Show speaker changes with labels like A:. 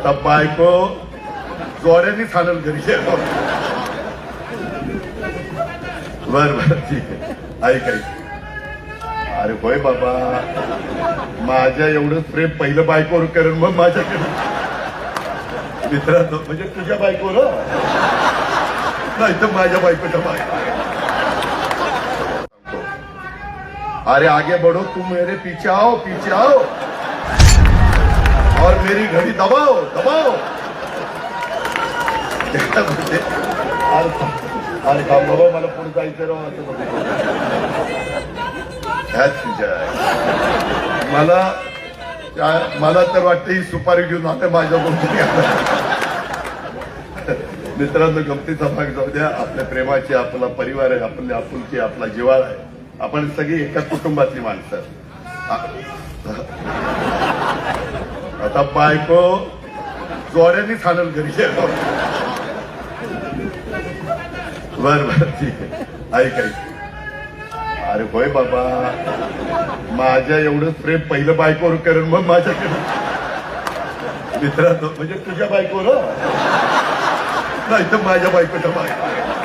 A: आता बायको जोड्याने चालेल घरी. बर बर ठीक आहे. ऐक ऐक. अरे होय बाबा. माझ्या एवढं प्रेम पहिलं बायकोवर करेन मग माझ्याकडे. मित्रांनो म्हणजे तुझ्या बायकोवर नाही तर माझ्या बायकोच्या बायको अरे आगे बढ़ो तू मेरे पीछे आओ पीछे आओ. मेरी घड़ी दबाओ दबाओ। म्हणजे, अरे अरे का बाबा मला पुढे जायचं राव असं तुझ्या मला त्या- मला तर वाटतं ही सुपारी घेऊन आता माझ्या मित्रांनो गमतीचा भाग जाऊ द्या. आपल्या प्रेमाची आपला परिवार आहे आपल्या आपुलकी आपला जिवाळा आहे. आपण सगळी एका कुटुंबातली माणसं. आता बायको जोड्याने सांडल घरी. बर बर ठीक आहे. ऐक ऐक. अरे होय बाबा. माझ्या एवढं प्रेम पहिलं बायकोवर करेन मग माझ्याकडे मित्रांनो म्हणजे तुझ्या बायकोवर नाही तर माझ्या बायकोच्या बायको